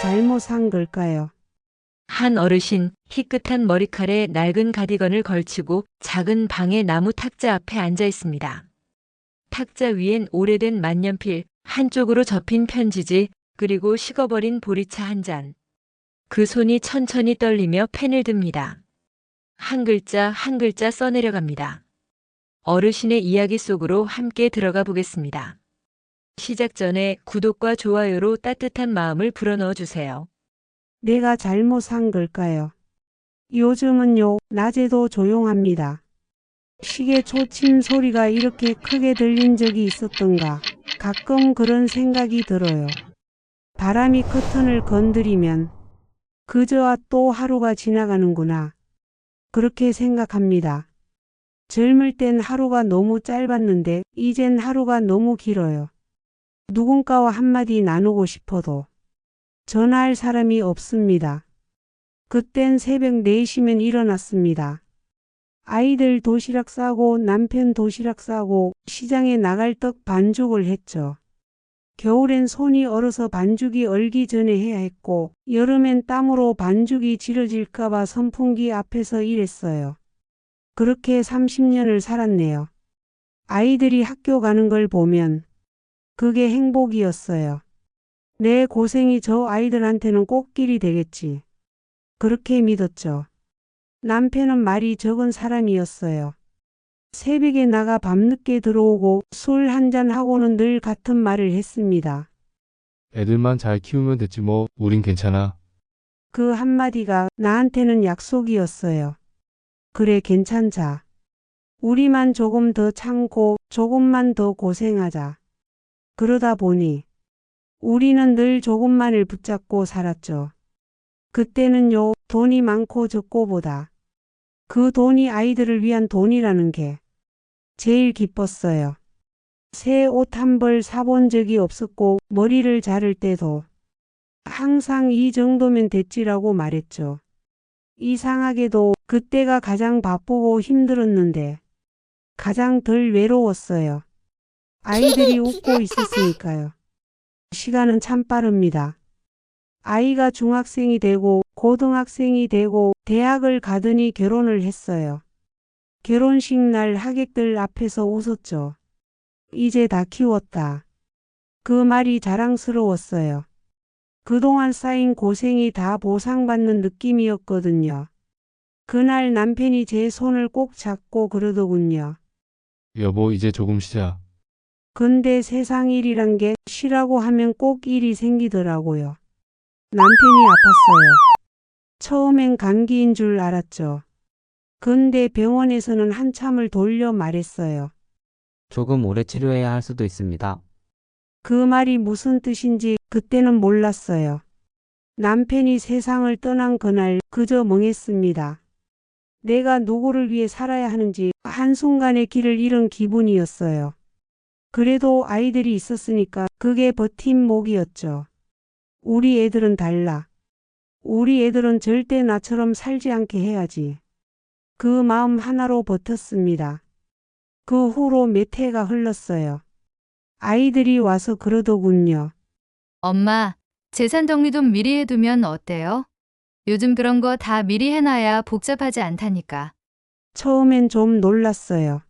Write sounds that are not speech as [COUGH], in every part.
잘못한 걸까요? 한 어르신 희끗한 머리칼에 낡은 가디건을 걸치고 작은 방의 나무 탁자 앞에 앉아 있습니다. 탁자 위엔 오래된 만년필, 한쪽으로 접힌 편지지, 그리고 식어버린 보리차 한 잔. 그 손이 천천히 떨리며 펜을 듭니다. 한 글자 한 글자 써내려갑니다. 어르신의 이야기 속으로 함께 들어가 보겠습니다. 시작 전에 구독과 좋아요로 따뜻한 마음을 불어넣어 주세요. 내가 잘못한 걸까요? 요즘은요, 낮에도 조용합니다. 시계 초침 소리가 이렇게 크게 들린 적이 있었던가 가끔 그런 생각이 들어요. 바람이 커튼을 건드리면 그저와 또 하루가 지나가는구나. 그렇게 생각합니다. 젊을 땐 하루가 너무 짧았는데 이젠 하루가 너무 길어요. 누군가와 한마디 나누고 싶어도 전화할 사람이 없습니다. 그땐 새벽 4시면 일어났습니다. 아이들 도시락 싸고 남편 도시락 싸고 시장에 나갈 떡 반죽을 했죠. 겨울엔 손이 얼어서 반죽이 얼기 전에 해야 했고 여름엔 땀으로 반죽이 지러질까봐 선풍기 앞에서 일했어요. 그렇게 30년을 살았네요. 아이들이 학교 가는 걸 보면 그게 행복이었어요. 내 고생이 저 아이들한테는 꽃길이 되겠지. 그렇게 믿었죠. 남편은 말이 적은 사람이었어요. 새벽에 나가 밤늦게 들어오고 술 한잔 하고는 늘 같은 말을 했습니다. 애들만 잘 키우면 됐지 뭐, 우린 괜찮아. 그 한마디가 나한테는 약속이었어요. 그래, 괜찮자. 우리만 조금 더 참고 조금만 더 고생하자. 그러다 보니 우리는 늘 조금만을 붙잡고 살았죠. 그때는요, 돈이 많고 적고보다 그 돈이 아이들을 위한 돈이라는 게 제일 기뻤어요. 새 옷 한 벌 사본 적이 없었고 머리를 자를 때도 항상 이 정도면 됐지라고 말했죠. 이상하게도 그때가 가장 바쁘고 힘들었는데 가장 덜 외로웠어요. 아이들이 [LAUGHS] 웃고 있었으니까요. 시간은 참 빠릅니다. 아이가 중학생이 되고 고등학생이 되고 대학을 가더니 결혼을 했어요. 결혼식 날 하객들 앞에서 웃었죠. 이제 다 키웠다. 그 말이 자랑스러웠어요. 그동안 쌓인 고생이 다 보상받는 느낌이었거든요. 그날 남편이 제 손을 꼭 잡고 그러더군요. 여보, 이제 조금 쉬자. 근데 세상 일이란 게 쉬라고 하면 꼭 일이 생기더라고요. 남편이 아팠어요. 처음엔 감기인 줄 알았죠. 근데 병원에서는 한참을 돌려 말했어요. 조금 오래 치료해야 할 수도 있습니다. 그 말이 무슨 뜻인지 그때는 몰랐어요. 남편이 세상을 떠난 그날 그저 멍했습니다. 내가 누구를 위해 살아야 하는지 한순간에 길을 잃은 기분이었어요. 그래도 아이들이 있었으니까 그게 버팀목이었죠. 우리 애들은 달라. 우리 애들은 절대 나처럼 살지 않게 해야지. 그 마음 하나로 버텼습니다. 그 후로 몇 해가 흘렀어요. 아이들이 와서 그러더군요. 엄마, 재산 정리 좀 미리 해두면 어때요? 요즘 그런 거 다 미리 해놔야 복잡하지 않다니까. 처음엔 좀 놀랐어요.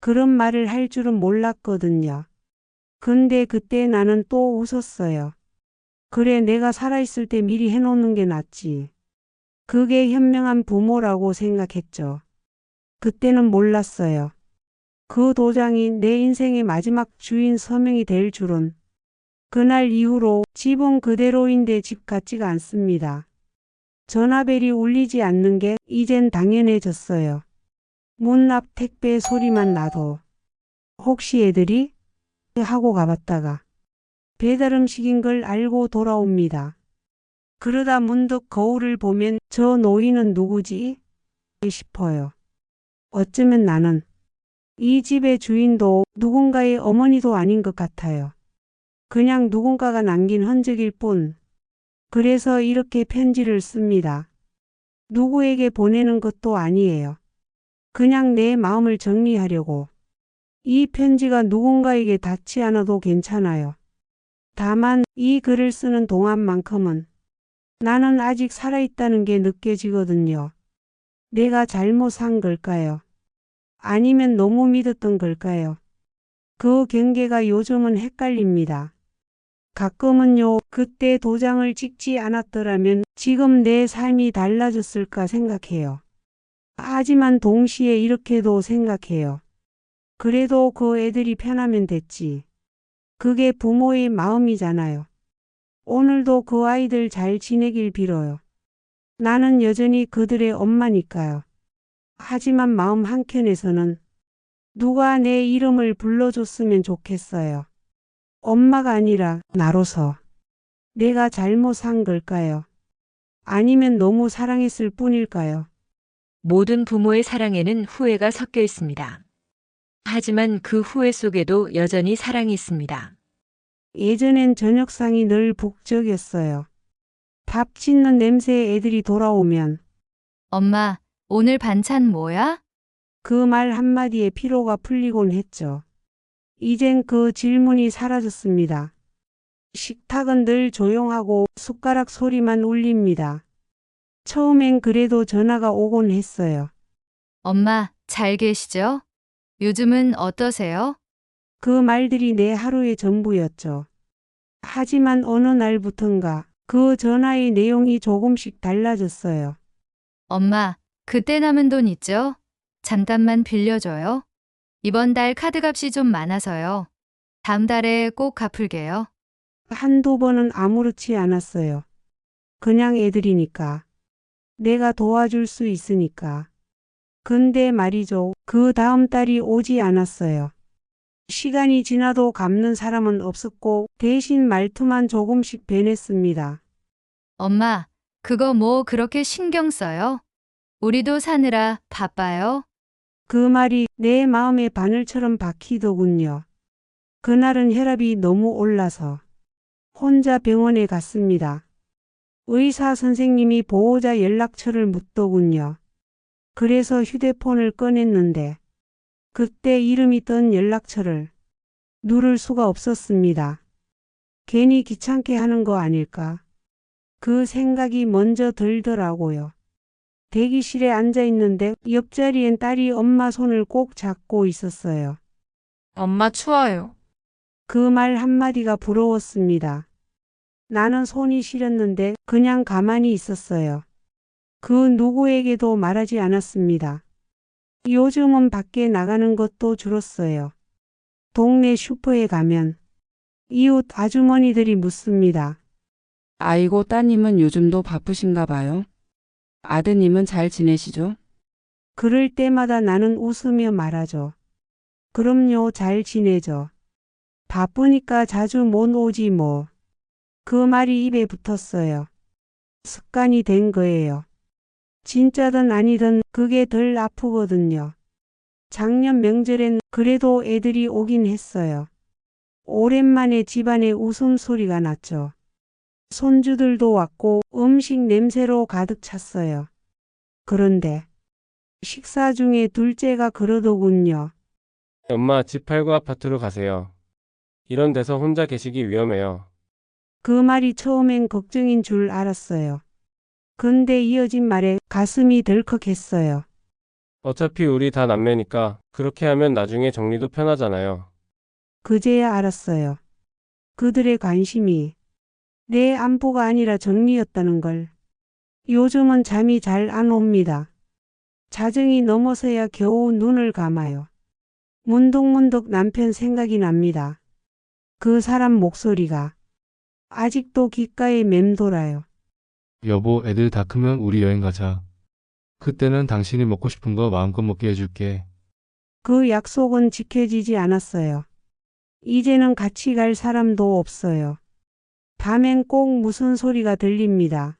그런 말을 할 줄은 몰랐거든요. 근데 그때 나는 또 웃었어요. 그래, 내가 살아있을 때 미리 해놓는 게 낫지. 그게 현명한 부모라고 생각했죠. 그때는 몰랐어요. 그 도장이 내 인생의 마지막 주인 서명이 될 줄은. 그날 이후로 집은 그대로인데 집 같지가 않습니다. 전화벨이 울리지 않는 게 이젠 당연해졌어요. 문 앞 택배 소리만 나도 혹시 애들이? 하고 가봤다가 배달 음식인 걸 알고 돌아옵니다. 그러다 문득 거울을 보면 저 노인은 누구지? 싶어요. 어쩌면 나는 이 집의 주인도 누군가의 어머니도 아닌 것 같아요. 그냥 누군가가 남긴 흔적일 뿐. 그래서 이렇게 편지를 씁니다. 누구에게 보내는 것도 아니에요. 그냥 내 마음을 정리하려고. 이 편지가 누군가에게 닿지 않아도 괜찮아요. 다만 이 글을 쓰는 동안만큼은 나는 아직 살아있다는 게 느껴지거든요. 내가 잘못 산 걸까요? 아니면 너무 믿었던 걸까요? 그 경계가 요즘은 헷갈립니다. 가끔은요, 그때 도장을 찍지 않았더라면 지금 내 삶이 달라졌을까 생각해요. 하지만 동시에 이렇게도 생각해요. 그래도 그 애들이 편하면 됐지. 그게 부모의 마음이잖아요. 오늘도 그 아이들 잘 지내길 빌어요. 나는 여전히 그들의 엄마니까요. 하지만 마음 한켠에서는 누가 내 이름을 불러줬으면 좋겠어요. 엄마가 아니라 나로서 내가 잘못 산 걸까요? 아니면 너무 사랑했을 뿐일까요? 모든 부모의 사랑에는 후회가 섞여 있습니다. 하지만 그 후회 속에도 여전히 사랑이 있습니다. 예전엔 저녁상이 늘 북적였어요. 밥 짓는 냄새에 애들이 돌아오면 엄마, 오늘 반찬 뭐야? 그 말 한마디에 피로가 풀리곤 했죠. 이젠 그 질문이 사라졌습니다. 식탁은 늘 조용하고 숟가락 소리만 울립니다. 처음엔 그래도 전화가 오곤 했어요. 엄마, 잘 계시죠? 요즘은 어떠세요? 그 말들이 내 하루의 전부였죠. 하지만 어느 날부턴가 그 전화의 내용이 조금씩 달라졌어요. 엄마, 그때 남은 돈 있죠? 잠깐만 빌려줘요. 이번 달 카드값이 좀 많아서요. 다음 달에 꼭 갚을게요. 한두 번은 아무렇지 않았어요. 그냥 애들이니까. 내가 도와줄 수 있으니까. 근데 말이죠. 그 다음 달이 오지 않았어요. 시간이 지나도 갚는 사람은 없었고 대신 말투만 조금씩 변했습니다. 엄마, 그거 뭐 그렇게 신경 써요? 우리도 사느라 바빠요. 그 말이 내 마음에 바늘처럼 박히더군요. 그날은 혈압이 너무 올라서 혼자 병원에 갔습니다. 의사 선생님이 보호자 연락처를 묻더군요. 그래서 휴대폰을 꺼냈는데 그때 이름이 뜬 연락처를 누를 수가 없었습니다. 괜히 귀찮게 하는 거 아닐까? 그 생각이 먼저 들더라고요. 대기실에 앉아 있는데 옆자리엔 딸이 엄마 손을 꼭 잡고 있었어요. 엄마 추워요. 그 말 한마디가 부러웠습니다. 나는 손이 시렸는데 그냥 가만히 있었어요. 그 누구에게도 말하지 않았습니다. 요즘은 밖에 나가는 것도 줄었어요. 동네 슈퍼에 가면 이웃 아주머니들이 묻습니다. 아이고, 따님은 요즘도 바쁘신가 봐요. 아드님은 잘 지내시죠? 그럴 때마다 나는 웃으며 말하죠. 그럼요, 잘 지내죠. 바쁘니까 자주 못 오지 뭐. 그 말이 입에 붙었어요. 습관이 된 거예요. 진짜든 아니든 그게 덜 아프거든요. 작년 명절엔 그래도 애들이 오긴 했어요. 오랜만에 집안에 웃음소리가 났죠. 손주들도 왔고 음식 냄새로 가득 찼어요. 그런데 식사 중에 둘째가 그러더군요. 엄마 집 팔고 아파트로 가세요. 이런 데서 혼자 계시기 위험해요. 그 말이 처음엔 걱정인 줄 알았어요. 근데 이어진 말에 가슴이 덜컥했어요. 어차피 우리 다 남매니까 그렇게 하면 나중에 정리도 편하잖아요. 그제야 알았어요. 그들의 관심이 내 안보가 아니라 정리였다는 걸. 요즘은 잠이 잘 안 옵니다. 자정이 넘어서야 겨우 눈을 감아요. 문득문득 남편 생각이 납니다. 그 사람 목소리가 아직도 귓가에 맴돌아요. 여보, 애들 다 크면 우리 여행 가자. 그때는 당신이 먹고 싶은 거 마음껏 먹게 해줄게. 그 약속은 지켜지지 않았어요. 이제는 같이 갈 사람도 없어요. 밤엔 꼭 무슨 소리가 들립니다.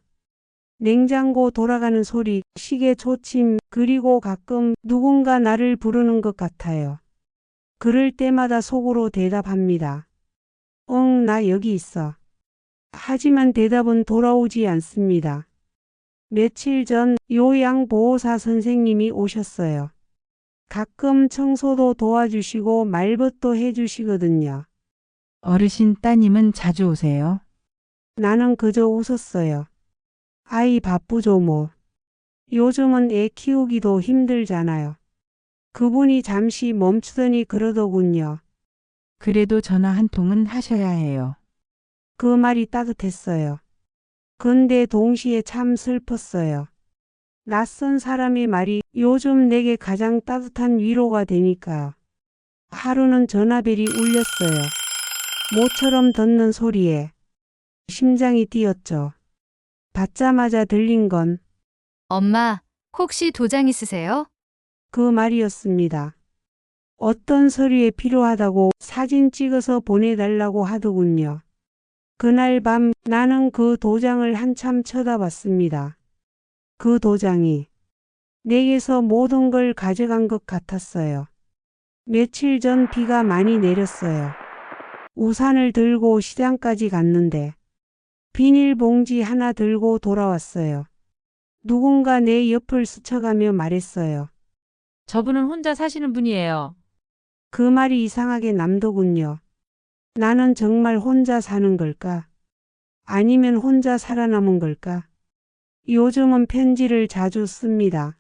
냉장고 돌아가는 소리, 시계 초침, 그리고 가끔 누군가 나를 부르는 것 같아요. 그럴 때마다 속으로 대답합니다. 응, 나 여기 있어. 하지만 대답은 돌아오지 않습니다. 며칠 전 요양보호사 선생님이 오셨어요. 가끔 청소도 도와주시고 말벗도 해주시거든요. 어르신 따님은 자주 오세요? 나는 그저 웃었어요. 아이 바쁘죠 뭐. 요즘은 애 키우기도 힘들잖아요. 그분이 잠시 멈추더니 그러더군요. 그래도 전화 한 통은 하셔야 해요. 그 말이 따뜻했어요. 근데 동시에 참 슬펐어요. 낯선 사람의 말이 요즘 내게 가장 따뜻한 위로가 되니까요. 하루는 전화벨이 울렸어요. 모처럼 듣는 소리에 심장이 뛰었죠. 받자마자 들린 건그 엄마, 혹시 도장 있으세요? 그 말이었습니다. 어떤 서류에 필요하다고 사진 찍어서 보내달라고 하더군요. 그날 밤 나는 그 도장을 한참 쳐다봤습니다. 그 도장이 내게서 모든 걸 가져간 것 같았어요. 며칠 전 비가 많이 내렸어요. 우산을 들고 시장까지 갔는데 비닐봉지 하나 들고 돌아왔어요. 누군가 내 옆을 스쳐가며 말했어요. 저분은 혼자 사시는 분이에요. 그 말이 이상하게 남더군요. 나는 정말 혼자 사는 걸까? 아니면 혼자 살아남은 걸까? 요즘은 편지를 자주 씁니다.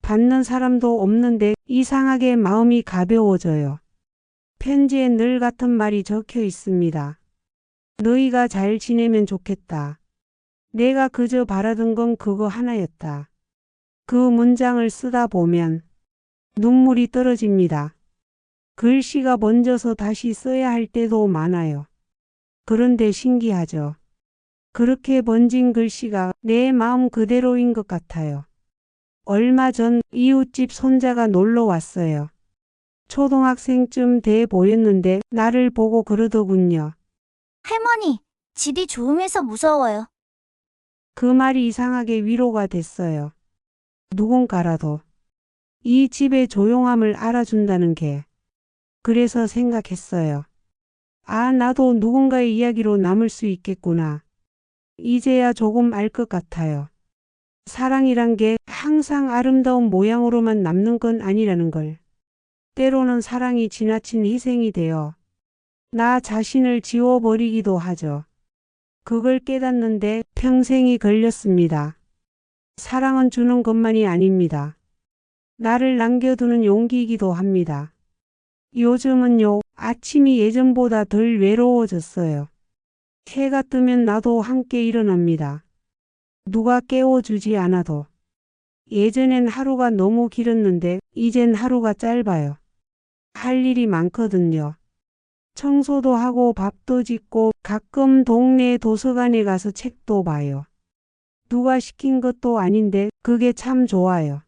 받는 사람도 없는데 이상하게 마음이 가벼워져요. 편지에 늘 같은 말이 적혀 있습니다. 너희가 잘 지내면 좋겠다. 내가 그저 바라던 건 그거 하나였다. 그 문장을 쓰다 보면 눈물이 떨어집니다. 글씨가 번져서 다시 써야 할 때도 많아요. 그런데 신기하죠. 그렇게 번진 글씨가 내 마음 그대로인 것 같아요. 얼마 전 이웃집 손자가 놀러 왔어요. 초등학생쯤 돼 보였는데 나를 보고 그러더군요. 할머니, 집이 조용해서 무서워요. 그 말이 이상하게 위로가 됐어요. 누군가라도 이 집의 조용함을 알아준다는 게 그래서 생각했어요. 아, 나도 누군가의 이야기로 남을 수 있겠구나. 이제야 조금 알 것 같아요. 사랑이란 게 항상 아름다운 모양으로만 남는 건 아니라는 걸. 때로는 사랑이 지나친 희생이 되어 나 자신을 지워버리기도 하죠. 그걸 깨닫는데 평생이 걸렸습니다. 사랑은 주는 것만이 아닙니다. 나를 남겨두는 용기이기도 합니다. 요즘은요, 아침이 예전보다 덜 외로워졌어요. 해가 뜨면 나도 함께 일어납니다. 누가 깨워주지 않아도. 예전엔 하루가 너무 길었는데, 이젠 하루가 짧아요. 할 일이 많거든요. 청소도 하고 밥도 짓고 가끔 동네 도서관에 가서 책도 봐요. 누가 시킨 것도 아닌데 그게 참 좋아요.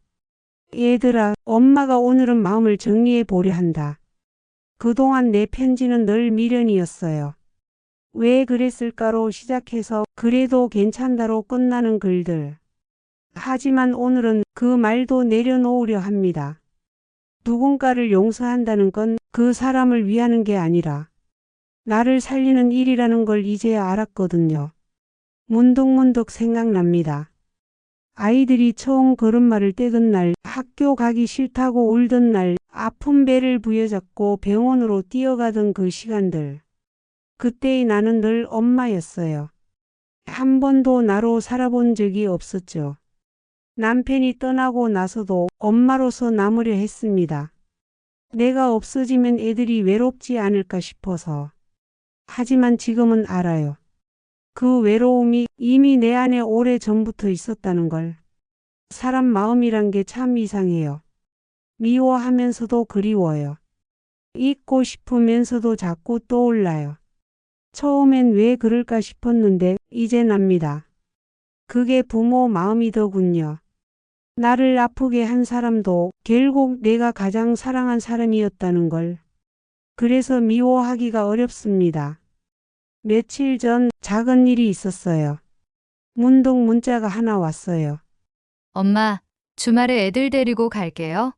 얘들아, 엄마가 오늘은 마음을 정리해 보려 한다. 그동안 내 편지는 늘 미련이었어요. 왜 그랬을까로 시작해서 그래도 괜찮다로 끝나는 글들. 하지만 오늘은 그 말도 내려놓으려 합니다. 누군가를 용서한다는 건 그 사람을 위하는 게 아니라 나를 살리는 일이라는 걸 이제야 알았거든요. 문득문득 생각납니다. 아이들이 처음 걸음마를 떼던 날, 학교 가기 싫다고 울던 날, 아픈 배를 부여잡고 병원으로 뛰어가던 그 시간들. 그때의 나는 늘 엄마였어요. 한 번도 나로 살아본 적이 없었죠. 남편이 떠나고 나서도 엄마로서 남으려 했습니다. 내가 없어지면 애들이 외롭지 않을까 싶어서. 하지만 지금은 알아요. 그 외로움이 이미 내 안에 오래 전부터 있었다는 걸. 사람 마음이란 게 참 이상해요. 미워하면서도 그리워요. 잊고 싶으면서도 자꾸 떠올라요. 처음엔 왜 그럴까 싶었는데 이젠 압니다. 그게 부모 마음이더군요. 나를 아프게 한 사람도 결국 내가 가장 사랑한 사람이었다는 걸. 그래서 미워하기가 어렵습니다. 며칠 전 작은 일이 있었어요. 문득 문자가 하나 왔어요. 엄마, 주말에 애들 데리고 갈게요.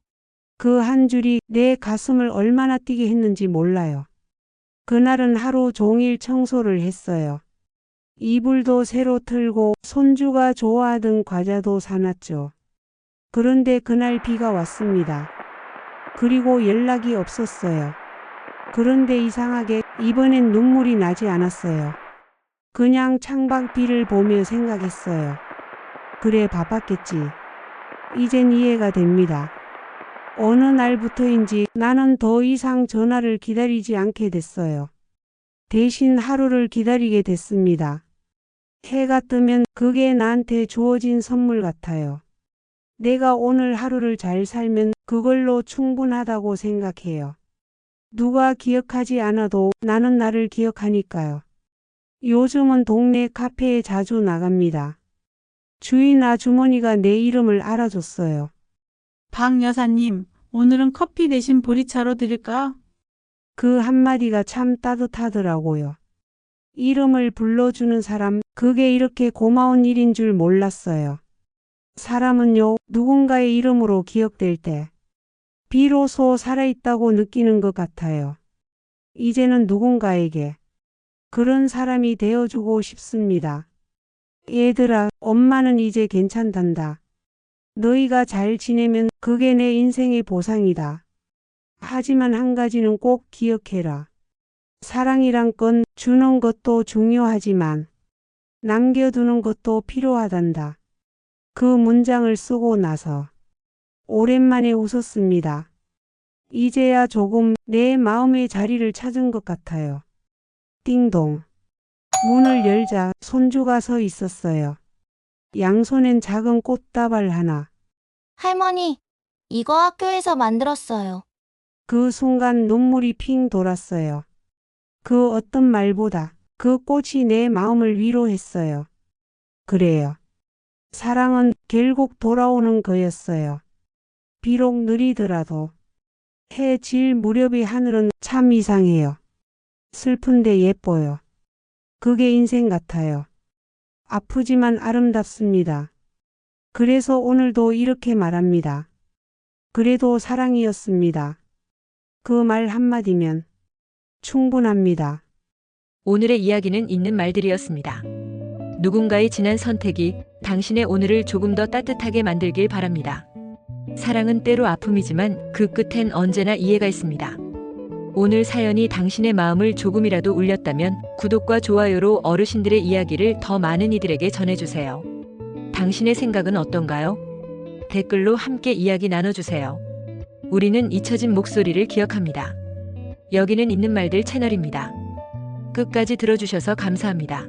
그 한 줄이 내 가슴을 얼마나 뛰게 했는지 몰라요. 그날은 하루 종일 청소를 했어요. 이불도 새로 틀고 손주가 좋아하던 과자도 사놨죠. 그런데 그날 비가 왔습니다. 그리고 연락이 없었어요. 그런데 이상하게 이번엔 눈물이 나지 않았어요. 그냥 창밖 비를 보며 생각했어요. 그래 바빴겠지. 이젠 이해가 됩니다. 어느 날부터인지 나는 더 이상 전화를 기다리지 않게 됐어요. 대신 하루를 기다리게 됐습니다. 해가 뜨면 그게 나한테 주어진 선물 같아요. 내가 오늘 하루를 잘 살면 그걸로 충분하다고 생각해요. 누가 기억하지 않아도 나는 나를 기억하니까요. 요즘은 동네 카페에 자주 나갑니다. 주인 아주머니가 내 이름을 알아줬어요. 박 여사님, 오늘은 커피 대신 보리차로 드릴까? 그 한마디가 참 따뜻하더라고요. 이름을 불러주는 사람, 그게 이렇게 고마운 일인 줄 몰랐어요. 사람은요, 누군가의 이름으로 기억될 때, 비로소 살아있다고 느끼는 것 같아요. 이제는 누군가에게 그런 사람이 되어주고 싶습니다. 얘들아, 엄마는 이제 괜찮단다. 너희가 잘 지내면 그게 내 인생의 보상이다. 하지만 한 가지는 꼭 기억해라. 사랑이란 건 주는 것도 중요하지만 남겨두는 것도 필요하단다. 그 문장을 쓰고 나서 오랜만에 웃었습니다. 이제야 조금 내 마음의 자리를 찾은 것 같아요. 띵동. 문을 열자 손주가 서 있었어요. 양손엔 작은 꽃다발 하나. 할머니, 이거 학교에서 만들었어요. 그 순간 눈물이 핑 돌았어요. 그 어떤 말보다 그 꽃이 내 마음을 위로했어요. 그래요. 사랑은 결국 돌아오는 거였어요. 비록 느리더라도 해 질 무렵의 하늘은 참 이상해요. 슬픈데 예뻐요. 그게 인생 같아요. 아프지만 아름답습니다. 그래서 오늘도 이렇게 말합니다. 그래도 사랑이었습니다. 그 말 한마디면 충분합니다. 오늘의 이야기는 있는 말들이었습니다. 누군가의 지난 선택이 당신의 오늘을 조금 더 따뜻하게 만들길 바랍니다. 사랑은 때로 아픔이지만 그 끝엔 언제나 이해가 있습니다. 오늘 사연이 당신의 마음을 조금이라도 울렸다면 구독과 좋아요로 어르신들의 이야기를 더 많은 이들에게 전해주세요. 당신의 생각은 어떤가요? 댓글로 함께 이야기 나눠주세요. 우리는 잊혀진 목소리를 기억합니다. 여기는 있는 말들 채널입니다. 끝까지 들어주셔서 감사합니다.